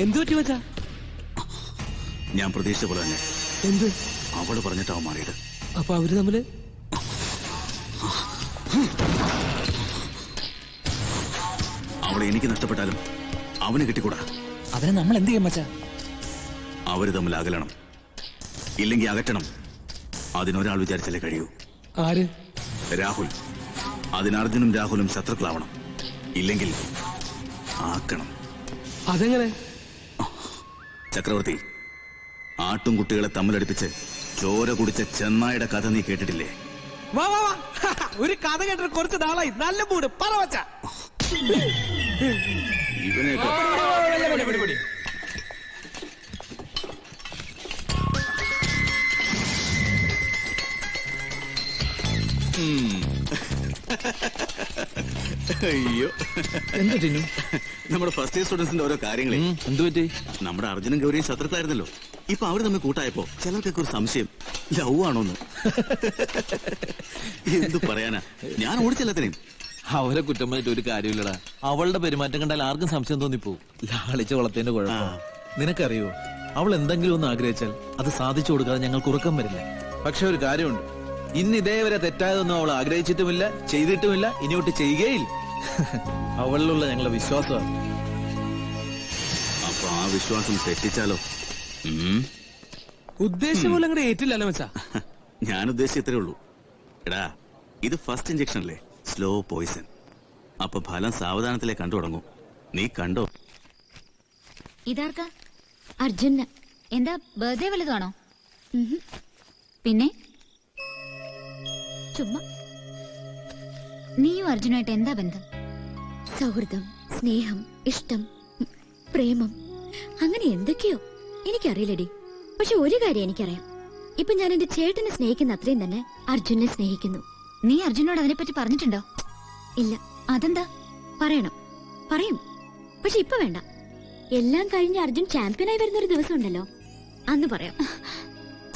എന്തു പറ്റി മച്ചാ? ഞാൻ പ്രതീക്ഷിച്ച പോലെ തന്നെ. എന്ത്? അവൾ പറഞ്ഞിട്ടാവും മാറിയത് അപ്പൊ അവർ തമ്മിൽ? അവളെ എനിക്ക് നഷ്ടപ്പെട്ടാലും അവന് കിട്ടിക്കൂടാ. അവനെ നമ്മൾ എന്ത് ചെയ്യും മച്ചാ? അവർ തമ്മിൽ അകലണം. ഇല്ലെങ്കിൽ അകറ്റണം. അതിനൊരാൾ വിചാരിച്ചാലേ കഴിയൂ. ആര്? രാഹുൽ. അതിന് അർജുനും രാഹുലും ശത്രുക്കളാവണം. ഇല്ലെങ്കിൽ ആക്കണം. അതെങ്ങനെ? ചക്രവർത്തി ആട്ടും കുട്ടികളെ തമ്മിലടിപ്പിച്ച് ചോര കുടിച്ച ചെന്നായുടെ കഥ നീ കേട്ടിട്ടില്ലേ വാ വാ വാ ഒരു കഥ കേട്ടിട്ട് കുറച്ച് നാളായി നല്ല മൂട് പറ മച്ചാ ഇവനെയൊക്കെ അയ്യോ എന്താ ടിന്നു നമ്മുടെ ഫസ്റ്റ് ഇയർ സ്റ്റുഡൻസിന്റെ ഓരോ കാര്യങ്ങളെ. എന്തു പറ്റി? നമ്മുടെ അർജുനും ഗൗരിയും ശത്രുക്കളായിരുന്നല്ലോ. ഇപ്പൊ അവർ തമ്മിൽ കൂട്ടായപ്പോ ചിലർക്കൊക്കെ ഒരു സംശയം. ലവ് ആണോന്ന് എന്തു പറയാനാ? ഞാൻ ഓടിച്ചെല്ലാത്തിനെയും അവരെ കുറ്റം പറഞ്ഞിട്ട് ഒരു കാര്യമില്ലടാ. അവളുടെ പെരുമാറ്റം കണ്ടാൽ ആർക്കും സംശയം തോന്നിപ്പോ ലാളിച്ച വളത്തിന്റെ കുഴപ്പം. നിനക്കറിയോ? അവൾ എന്തെങ്കിലും ഒന്ന് ആഗ്രഹിച്ചാൽ അത് സാധിച്ചു കൊടുക്കാതെ ഞങ്ങൾക്ക് ഉറക്കം വരില്ല. പക്ഷെ ഒരു കാര്യമുണ്ട്. ഇന്ന് ഇതേവരെ തെറ്റായതൊന്നും അവൾ ആഗ്രഹിച്ചിട്ടുമില്ല ചെയ്തിട്ടുമില്ല ഇനിയോട്ട് ചെയ്യുകയില്ല. അവളിലുള്ള ഞങ്ങളുടെ വിശ്വാസമാണ്. അപ്പൊ ആ വിശ്വാസം തെറ്റിച്ചാലോ. ഉദ്ദേശം പോലെ അങ്ങോട്ട് ഏറ്റില്ലല്ലോ മച്ചാ? ഞാൻ ഉദ്ദേശിച്ച ഇത്രേ ഉള്ളൂ. എടാ ഇത് ഫസ്റ്റ് ഇഞ്ചക്ഷൻ അല്ലേ? സ്ലോ പോയിസൺ അപ്പൊ ഫലം സാവധാനത്തിലേ കണ്ടു തുടങ്ങും. നീ കണ്ടോ? ഇതാർക്കാ? അർജുന്. എന്താ ബർത്ത്ഡേ വലുതാണോ? പിന്നെ? ചുമ്മാ. നീയും അർജുനായിട്ട് എന്താ ബന്ധം? സൗഹൃദം സ്നേഹം ഇഷ്ടം പ്രേമം അങ്ങനെ എന്തൊക്കെയോ എനിക്കറിയില്ലടി. പക്ഷെ ഒരു കാര്യം എനിക്കറിയാം. ഇപ്പൊ ഞാൻ എന്റെ ചേട്ടനെ സ്നേഹിക്കുന്ന അത്രയും തന്നെ അർജുനെ സ്നേഹിക്കുന്നു. നീ അർജുനോട് അതിനെപ്പറ്റി പറഞ്ഞിട്ടുണ്ടോ? ഇല്ല. അതെന്താ? പറയണം. പറയും. പക്ഷെ ഇപ്പൊ വേണ്ട. എല്ലാം കഴിഞ്ഞ് അർജുൻ ചാമ്പ്യനായി വരുന്ന ഒരു ദിവസം ഉണ്ടല്ലോ അന്ന് പറയാം.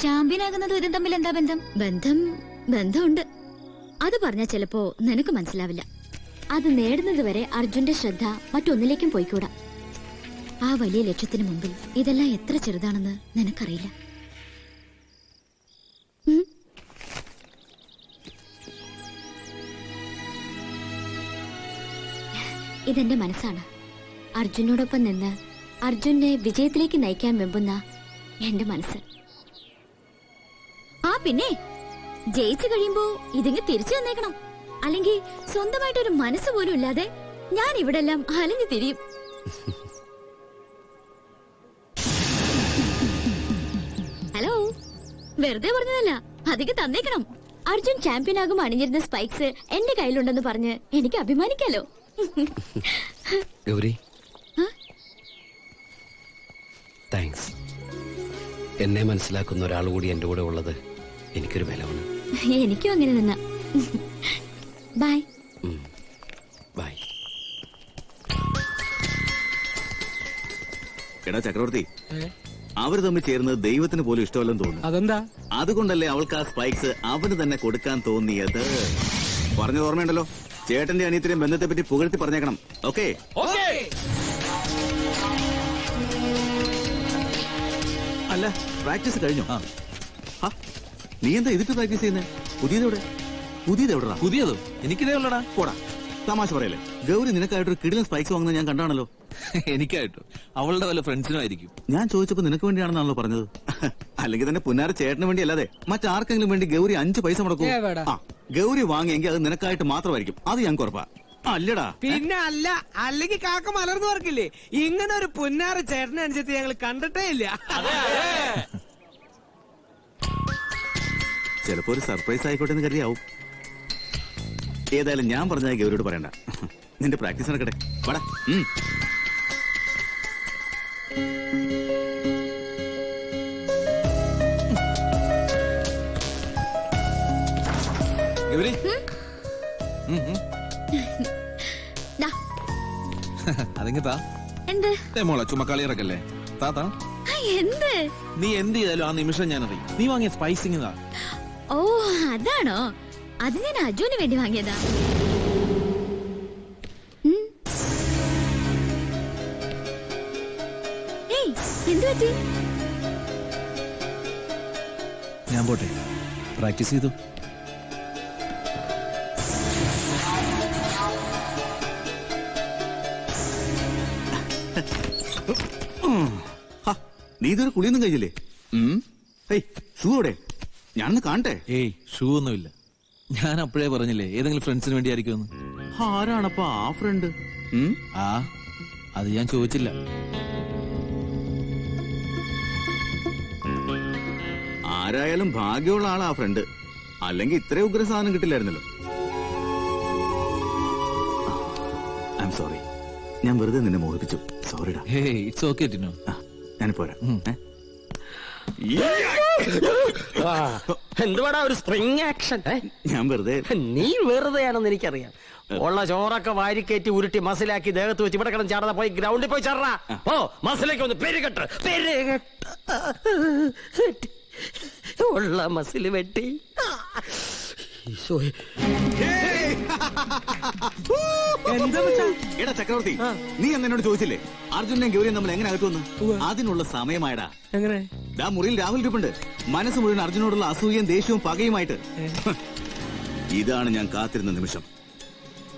ചാമ്പ്യൻ ആകുന്നതും ഇതും തമ്മിൽ എന്താ ബന്ധം? ബന്ധം ബന്ധമുണ്ട്. അത് പറഞ്ഞാൽ ചിലപ്പോ നിനക്ക് മനസ്സിലാവില്ല. അത് നേടുന്നതുവരെ അർജുന്റെ ശ്രദ്ധ മറ്റൊന്നിലേക്കും പോയിക്കൂടാ. ആ വലിയ ലക്ഷ്യത്തിന് മുമ്പിൽ ഇതെല്ലാം എത്ര ചെറുതാണെന്ന് നിനക്കറിയില്ല. ഇതെന്റെ മനസ്സാണ്. അർജുനോടൊപ്പം നിന്ന് അർജുനെ വിജയത്തിലേക്ക് നയിക്കാൻ വെമ്പുന്ന എന്റെ മനസ്സ്. ആ പിന്നെ ജയിച്ചു കഴിയുമ്പോ ഇതിങ്ങ് തിരിച്ചു തന്നേക്കണം. അല്ലെങ്കിൽ സ്വന്തമായിട്ടൊരു മനസ്സ് പോലും ഇല്ലാതെ ഞാൻ ഇവിടെ എല്ലാം അലഞ്ഞു തിരിയും. ഹലോ വെറുതെ പറഞ്ഞതല്ല അധികം തന്നേക്കണം. അർജുൻ ചാമ്പ്യൻ ആകും അണിഞ്ഞിരുന്ന സ്പൈക്സ് എന്റെ കയ്യിലുണ്ടെന്ന് പറഞ്ഞ് എനിക്ക് അഭിമാനിക്കാലോ. ഗൗരി. താങ്ക്സ്. എന്നെ മനസ്സിലാക്കുന്ന ഒരാൾ കൂടി എന്റെ കൂടെ ഉള്ളത് എനിക്കൊരു ബലമാണ്. എനിക്കും അങ്ങനെ നിന്ന. ബൈ ബൈ എടാ ചക്രവർത്തി. അവർ തമ്മിൽ ചേർന്നത് ദൈവത്തിന് പോലും ഇഷ്ടമല്ലെന്ന് തോന്നുന്നു. അതെന്താ? അതുകൊണ്ടല്ലേ അവൾക്ക് ആ സ്പൈക്സ് അവന് തന്നെ കൊടുക്കാൻ തോന്നിയത്? പറഞ്ഞത് ഓർമ്മയുണ്ടല്ലോ? ചേട്ടന്റെ അനിയത്തിനെയും ബന്ധത്തെ പറ്റി പുകഴ്ത്തി പറഞ്ഞേക്കണം. ഓക്കെ? അല്ല പ്രാക്ടീസ് കഴിഞ്ഞോ? ഹ, നീ എന്താ ഇതിട്ട് പ്രാക്ടീസ് ചെയ്യുന്നത് പുതിയതെവിടെ? പുതിയതെവിടാ പുതിയതോ? എനിക്കിതേ ഉള്ളടാ പോടാ. തമാശ പറയല്ലേ? ഗൗരി നിനക്കായിട്ടൊരു കിടിലൻ സ്പൈക്സ് വാങ്ങുന്നത് ഞാൻ കണ്ടാണല്ലോ. എനിക്കായിട്ടോ. അവളുടെ വല്ല ഫ്രണ്ട്സിനും ആയിരിക്കും. ഞാൻ ചോദിച്ചപ്പോ നിനക്ക് വേണ്ടിയാണെന്നാണല്ലോ പറഞ്ഞത്. അല്ലെങ്കിൽ തന്നെ പുന്നാര ചേട്ടന് വേണ്ടി അല്ലാതെ മറ്റാർക്കെങ്കിലും വേണ്ടി ഗൗരി അഞ്ച് പൈസ മുടക്കും. ആ ഗൗരി വാങ്ങിയെങ്കിൽ അത് നിനക്കായിട്ട് മാത്രമായിരിക്കും. അത് ഞാൻ കുറപ്പാ അല്ലടാ. പിന്നെ അല്ല അല്ലെങ്കിൽ കാക്ക മലർന്നു പറക്കില്ലേ? ഇങ്ങനെ ഒരു പുന്നാര ചേട്ടനെ അനുസരിച്ച് ഞങ്ങൾ കണ്ടിട്ടേ ഇല്ല. ചിലപ്പോ ഒരു സർപ്രൈസ് ആയിക്കോട്ടെ എന്ന് കരുതിയാവും. ഏതായാലും ഞാൻ പറഞ്ഞാൽ ഗൗരിയോട് പറയണ്ട. നിന്റെ പ്രാക്ടീസ് നടക്കട്ടെ. വട. ഗൗരി. ദാ, അതിങ്ങ താ. എന്ത്? ദേ മോളെ ചുമക്കാളി ഇറക്കല്ലേ? താ താ. ആ, എന്ത്? നീ എന്ത് ചെയ്താലും ആ നിമിഷം ഞാൻ അറിയും നീ വാങ്ങിയ സ്പൈസിങ് ഓ അതാണോ? അത് ഞാൻ അജുവിന് വേണ്ടി വാങ്ങിയതാ. ഞാൻ പോട്ടെ. പ്രാക്ടീസ് ചെയ്തു. ഹ, നീ ഇതൊരു കുളിയൊന്നും കഴിഞ്ഞില്ലേ? ഷൂ അവിടെ ഞാനൊന്ന് കാണട്ടെ. ഏയ് ഷൂ ഒന്നുമില്ല. ഞാൻ അപ്പോഴേ പറഞ്ഞില്ലേ ഏതെങ്കിലും ഫ്രണ്ട്സിന് വേണ്ടി ആയിരിക്കുമെന്ന് ആരാണപ്പാ ആ ഫ്രണ്ട് ആ അത് ഞാൻ ചോദിച്ചില്ല. ആരായാലും ഭാഗ്യമുള്ള ആളാ ആ ഫ്രണ്ട് അല്ലെങ്കിൽ ഇത്രയും ഉഗ്ര സാധനം കിട്ടില്ലായിരുന്നല്ലോ. ഐ എം സോറി ഞാൻ വെറുതെ നിന്നെ മോഹിപ്പിച്ചു. സോറിടാ ഹേ ഇറ്റ്സ് ഓക്കെ ഞാൻ പോരാ ഏ? എന്തുവാടാ ഒരു സ്പ്രിങ് ആക്ഷൻ ഞാൻ വെറുതെ നീ വെറുതെയാണെന്ന് എനിക്കറിയാം. ഉള്ള ചോറൊക്കെ വാരിക്കേറ്റി ഉരുട്ടി മസിലാക്കി ദേഹത്ത് വെച്ച് ഇവിടെ കിടന്ന് ചാടാതെ പോയി ഗ്രൗണ്ടിൽ പോയി ചാടാ ഓ മസിലേക്ക് ഒന്ന് പെരുകെട്ട്. പെരുകെട്ട്. ഉള്ള മസിൽ വെട്ടി. എടാ ചക്രവർത്തി നീ അന്ന് എന്നോട് ചോദിച്ചില്ലേ? അർജുനും ഗൗരിയും നമ്മൾ എങ്ങനെ അകത്തുവന്ന് അതിനുള്ള സമയമായടാ. എങ്ങനെ? ദാ മുറിയിൽ രാഹുൽ ഇരിപ്പുണ്ട്. മനസ്സ് മുഴുവൻ അർജുനോടുള്ള അസൂയയും ദേഷ്യവും പകയുമായിട്ട്. ഇതാണ് ഞാൻ കാത്തിരുന്ന നിമിഷം.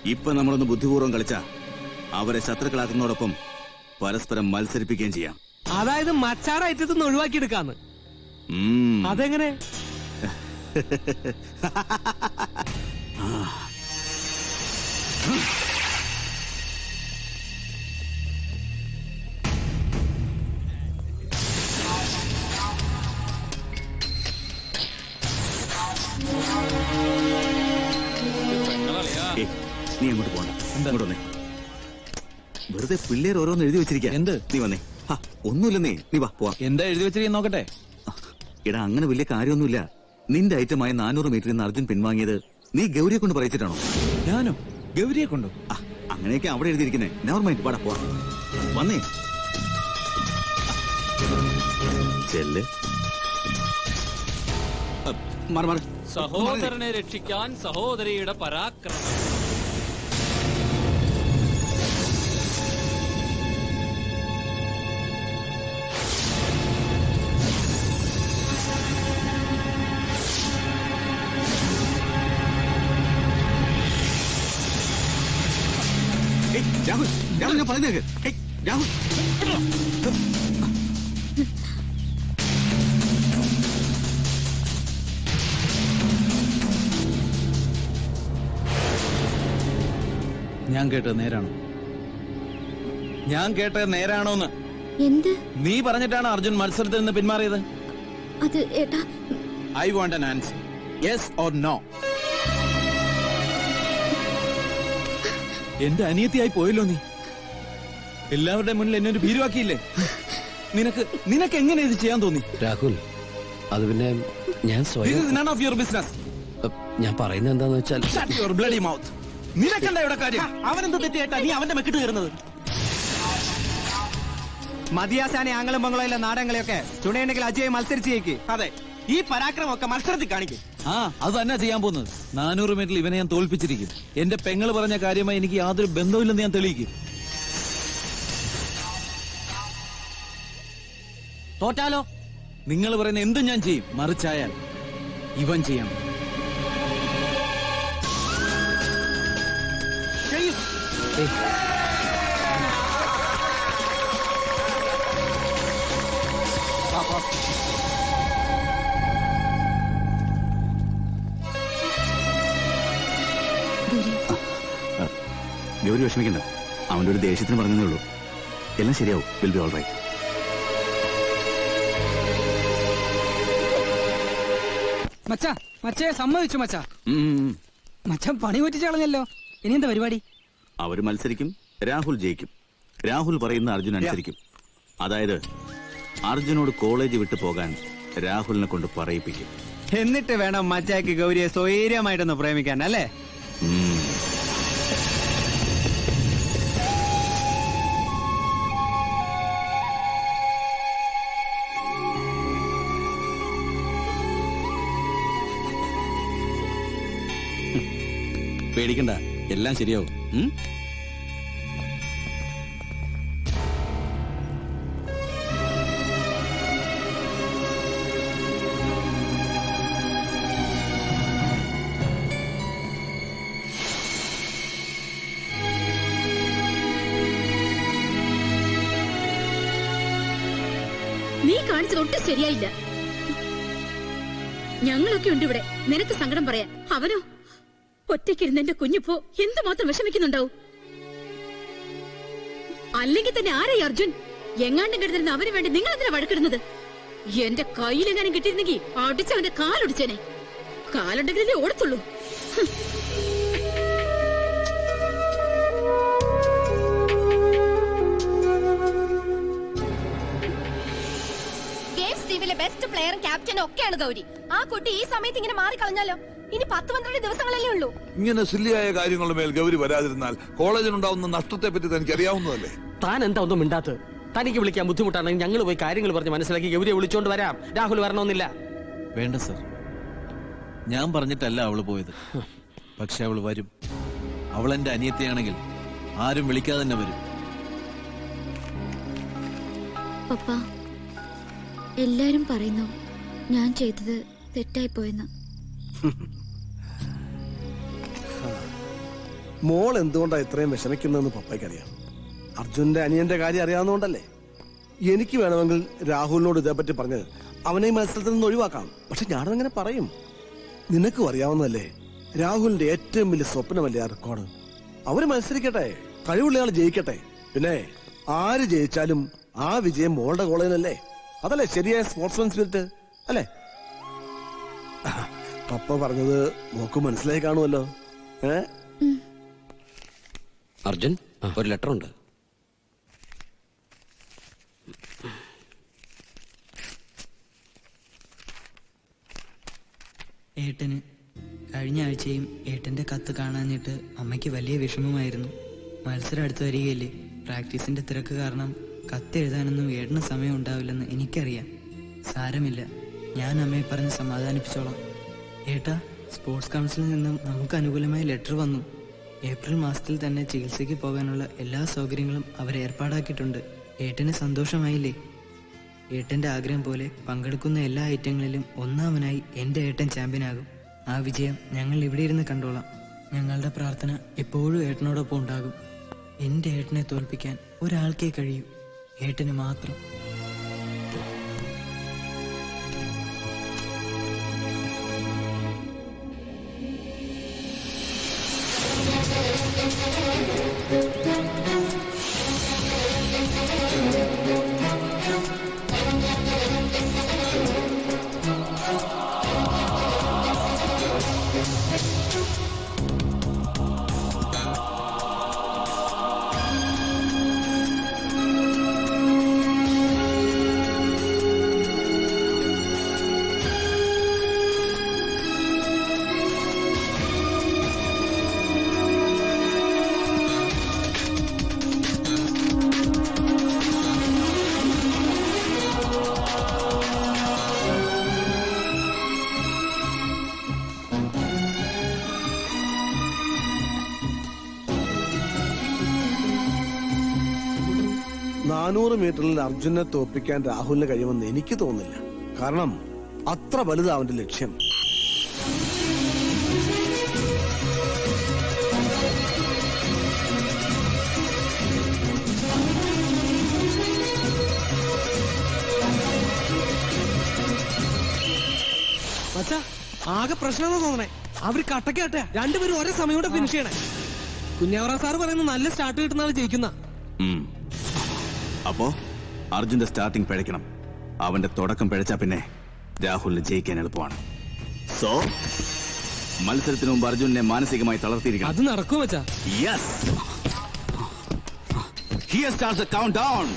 ഇപ്പൊ നമ്മളൊന്ന് ബുദ്ധിപൂർവം കളിച്ച അവരെ ശത്രുക്കളാക്കുന്നതോടൊപ്പം പരസ്പരം മത്സരിപ്പിക്കുകയും ചെയ്യാം. അതായത് മച്ചാടെ അറ്റത്തുനിന്ന് ഒഴിവാക്കിയെടുക്കാന്ന്. അതെങ്ങനെ? ഏയ്, നീ അങ്ങോട്ട് പോണ്ട. ഇങ്ങോട്ട് വന്നേ. വെറുതെ പിള്ളേർ ഓരോന്ന് എഴുതി വെച്ചിരിക്കാ. എന്ത്? നീ വന്നേ. ഒന്നുമില്ല ഒന്നുമില്ലെന്നേ നീ വാ പോവാ. എന്താ എഴുതി വെച്ചിരിക്കുന്ന നോക്കട്ടെ? എടാ അങ്ങനെ വലിയ കാര്യമൊന്നുമില്ല. നിന്റെ ഐറ്റമായ നാനൂറ് മീറ്ററിൽ നിന്ന് അർജുൻ പിൻവാങ്ങിയത് നീ ഗൗരിയെ കൊണ്ട് പറയിച്ചിട്ടാണോ? ഞാനോ? ഗൗരിയെ കൊണ്ടോ? ആ, അങ്ങനെയൊക്കെ അവിടെ എഴുതിയിരിക്കുന്നേ. നെവർ മൈൻഡ് പാടാ പോവാ. വന്നേ. ചെല്ല്. സഹോദരനെ രക്ഷിക്കാൻ സഹോദരിയുടെ പരാക്രമം. രാഹുൽ രാഹുൽ ഞാൻ. ഏയ്, രാഹുൽ. ഞാൻ കേട്ടത് നേരാണോ? ഞാൻ കേട്ടത് നേരാണോന്ന്. എന്ത്? നീ പറഞ്ഞിട്ടാണ് അർജുൻ മത്സരത്തിൽ നിന്ന് പിന്മാറിയത്? അത് ഏട്ടാ. I want an answer yes or no എന്റെ അനിയത്തിയായി പോയല്ലോ നീ. എല്ലാവരുടെ മുന്നിൽ എന്നെ ഒരു ഭീരുവാക്കിയില്ലേ? നിനക്ക് നിനക്ക് എങ്ങനെ ഇത് ചെയ്യാൻ തോന്നി? രാഹുൽ അത് പിന്നെ ഞാൻ This സ്വയം ഓഫ് യുവർ ബിസിനസ് your ഞാൻ പറയുന്നത് എന്താന്ന് വെച്ചാൽ യുവർ ബ്ലഡി മൗത്ത്. ഇവിടെ കാര്യം. അവനെന്ത് തെറ്റിയേട്ടാ നീ അവന്റെ മെക്കിട്ട് കയറുന്നത്? മതിയാസാനെ ആംഗളം ബംഗളയിലെ നാടകങ്ങളെയൊക്കെ ചുണയുണ്ടെങ്കിൽ അജയ് മത്സരിച്ചേക്ക് അതെ. ഈ പരാക്രമമൊക്കെ മത്സരത്തിൽ കാണിക്കും. ആ അത് തന്നെ ചെയ്യാൻ പോകുന്നത്. നാനൂറ് മീറ്ററിൽ ഇവനെ ഞാൻ തോൽപ്പിച്ചിരിക്കും. എന്റെ പെങ്ങൾ പറഞ്ഞ കാര്യമായി എനിക്ക് യാതൊരു ബന്ധവുമില്ലെന്ന് ഞാൻ തെളിയിക്കും. തോറ്റാലോ? നിങ്ങൾ പറയുന്ന എന്തും ഞാൻ ചെയ്യും. മറിച്ചായാൽ ഇവൻ ചെയ്യണം ഗൗരി ഗൗരി വിഷമിക്കണ്ട. അവന്റെ ഒരു ദേഷ്യത്തിന് പറഞ്ഞതേ ഉള്ളൂ. എല്ലാം ശരിയാവും. വിൽ ബി ഓൾ റൈറ്റ് മച്ചാ മച്ചയെ സമ്മതിച്ചു മച്ചാ. മച്ചൻ പണി പറ്റിച്ചു കളഞ്ഞല്ലോ. ഇനി എന്താ പരിപാടി? അവർ മത്സരിക്കും രാഹുൽ ജയിക്കും. രാഹുൽ പറയുന്ന അർജുൻ അനുസരിക്കും. അതായത് അർജുനോട് കോളേജ് വിട്ടു പോകാൻ രാഹുലിനെ കൊണ്ട് പറയിപ്പിക്കും. എന്നിട്ട് വേണം മച്ചാക്ക് ഗൗരിയെ സ്വൈര്യമായിട്ടൊന്ന് പ്രേമിക്കാൻ അല്ലേ? പേടിക്കണ്ട. എല്ലാം ശരിയാവും. നീ കാണിച്ചത് ഒട്ടും ശരിയായില്ല. ഞങ്ങളൊക്കെ ഉണ്ട് ഇവിടെ. നിനക്ക് സങ്കടം പറയാൻ. അവനോ? ഒറ്റയ്ക്കിരുന്ന് എന്റെ കുഞ്ഞിപ്പോ എന്തുമാത്രം വിഷമിക്കുന്നുണ്ടാവും? അല്ലെങ്കിൽ തന്നെ ആരായി അർജുൻ? എങ്ങാണ്ടും കിടന്നിരുന്ന അവന് വേണ്ടി നിങ്ങൾ എന്തിനാ വഴക്കിടുന്നത്? എന്റെ കയ്യിലെങ്ങാനും കിട്ടിയിരുന്നെങ്കിൽ അടിച്ചവന്റെ കാലൊടിച്ചേനെ. കാലുണ്ടെങ്കിലേ ഓടത്തുള്ളൂ. ടീമിലെ ബെസ്റ്റ് പ്ലെയറും ക്യാപ്റ്റനും ഒക്കെയാണ് ഗൗരി. ആ കുട്ടി ഈ സമയത്ത് ഇങ്ങനെ മാറിക്കളഞ്ഞാലോ? ഇനി പത്ത് പന്ത്രണ്ട് ദിവസങ്ങളല്ലേ ഉള്ളൂ. ഇങ്ങനെ സില്ലിയായ കാര്യങ്ങളുടെ മേൽ ഗൗരി വരാതിരുന്നാൽ കോളേജിനുണ്ടാവുന്ന നഷ്ടത്തെ പറ്റി തനിക്ക് അറിയാവുന്നതല്ലേ താൻ എന്താ ഒന്നും മിണ്ടാത്തത്? തനിക്ക് വിളിക്കാൻ ബുദ്ധിമുട്ടാണെങ്കിൽ ഞങ്ങൾ പോയി കാര്യങ്ങൾ പറഞ്ഞ് മനസ്സിലാക്കി ഗൗരിയെ വിളിച്ചോണ്ട് വരാം. രാഹുൽ വരണമെന്നില്ല. വേണ്ട സർ. ഞാൻ പറഞ്ഞിട്ടല്ല അവൾ പോയത്. പക്ഷെ അവൾ വരും. അവൾ എന്റെ അനിയത്തിയാണെങ്കിൽ ആരും വിളിക്കാതെ തന്നെ വരും. പപ്പ എല്ലാരും പറയുന്നു ഞാൻ ചെയ്തത് തെറ്റായി പോയെന്ന്. മോൾ എന്തുകൊണ്ടാ ഇത്രയും വിഷമിക്കുന്നതെന്ന് പപ്പയ്ക്കറിയാം. അർജുന്റെ അനിയന്റെ കാര്യം അറിയാവുന്നതുകൊണ്ടല്ലേ? എനിക്ക് വേണമെങ്കിൽ രാഹുലിനോട് ഇതേപ്പറ്റി പറഞ്ഞത് അവനെ ഈ മത്സരത്തിൽ നിന്ന് ഒഴിവാക്കാം. പക്ഷെ ഞാനങ്ങനെ പറയും. നിനക്കും അറിയാവുന്നതല്ലേ? രാഹുലിന്റെ ഏറ്റവും വലിയ സ്വപ്നമല്ലേ ആ റെക്കോർഡ് അവർ മത്സരിക്കട്ടെ കഴിവുള്ള ആൾ ജയിക്കട്ടെ. പിന്നെ ആര് ജയിച്ചാലും ആ വിജയം മോളുടെ കോളേജിലല്ലേ അതല്ലേ ശരിയായ സ്പോർട്സ്മാൻ സ്പിരിറ്റ് അല്ലേ? പപ്പ പറഞ്ഞത് നോക്ക് മനസ്സിലായി കാണുമല്ലോ. ഏ? അർജുൻ ഒരു ലെറ്റർ ഉണ്ട്. ഏട്ടന് കഴിഞ്ഞ ആഴ്ചയും ഏട്ടന്റെ കത്ത് കാണാഞ്ഞിട്ട് അമ്മയ്ക്ക് വലിയ വിഷമമായിരുന്നു. മത്സരം അടുത്ത് വരികയല്ലേ? പ്രാക്ടീസിന്റെ തിരക്ക് കാരണം കത്ത് എഴുതാനൊന്നും ഏട്ടന് സമയം ഉണ്ടാവില്ലെന്ന് എനിക്കറിയാം. സാരമില്ല. ഞാൻ അമ്മയെ പറഞ്ഞ് സമാധാനിപ്പിച്ചോളാം. ഏട്ടാ സ്പോർട്സ് കൗൺസിലിൽ നിന്നും നമുക്ക് അനുകൂലമായ ലെറ്റർ വന്നു. ഏപ്രിൽ മാസത്തിൽ തന്നെ ചികിത്സയ്ക്ക് പോകാനുള്ള എല്ലാ സൗകര്യങ്ങളും അവർ ഏർപ്പാടാക്കിയിട്ടുണ്ട്. ഏട്ടന് സന്തോഷമായില്ലേ? ഏട്ടന്റെ ആഗ്രഹം പോലെ പങ്കെടുക്കുന്ന എല്ലാ ഐറ്റങ്ങളിലും ഒന്നാമനായി എന്റെ ഏട്ടൻ ചാമ്പ്യനാകും ആ വിജയം ഞങ്ങൾ ഇവിടെ ഇരുന്ന് കണ്ടോളാം. ഞങ്ങളുടെ പ്രാർത്ഥന എപ്പോഴും ഏട്ടനോടൊപ്പം ഉണ്ടാകും. എന്റെ ഏട്ടനെ തോൽപ്പിക്കാൻ ഒരാൾക്കേ കഴിയൂ. ഏട്ടന് മാത്രം. നാനൂറ് മീറ്ററിൽ അർജുനെ തോപ്പിക്കാൻ രാഹുലിന് കഴിയുമെന്ന് എനിക്ക് തോന്നുന്നില്ല. കാരണം അത്ര വലുതാ അവന്റെ ലക്ഷ്യം. മച്ചാ ആകെ പ്രശ്നമെന്ന് തോന്നണേ. അവർ കട്ടക്കേട്ടെ രണ്ടുപേരും ഒരേ സമയം കൂടെ ഫിനിഷ് ചെയ്യണേ. കുഞ്ഞാവറ സാറ് പറയുന്നത് നല്ല സ്റ്റാർട്ട് കിട്ടുന്ന ആൾ ജയിക്കുന്ന. അപ്പോ അർജുന്റെ സ്റ്റാർട്ടിംഗ് പിഴയ്ക്കണം. അവന്റെ തുടക്കം പിഴച്ചാ പിന്നെ രാഹുലിന് ജയിക്കാൻ എളുപ്പമാണ്. സോ മത്സരത്തിന് മുമ്പ് അർജുനെ മാനസികമായി തളർത്തിയിരിക്കണം. അത് നടക്കും മച്ചാ യെസ് starts കൗണ്ട് countdown.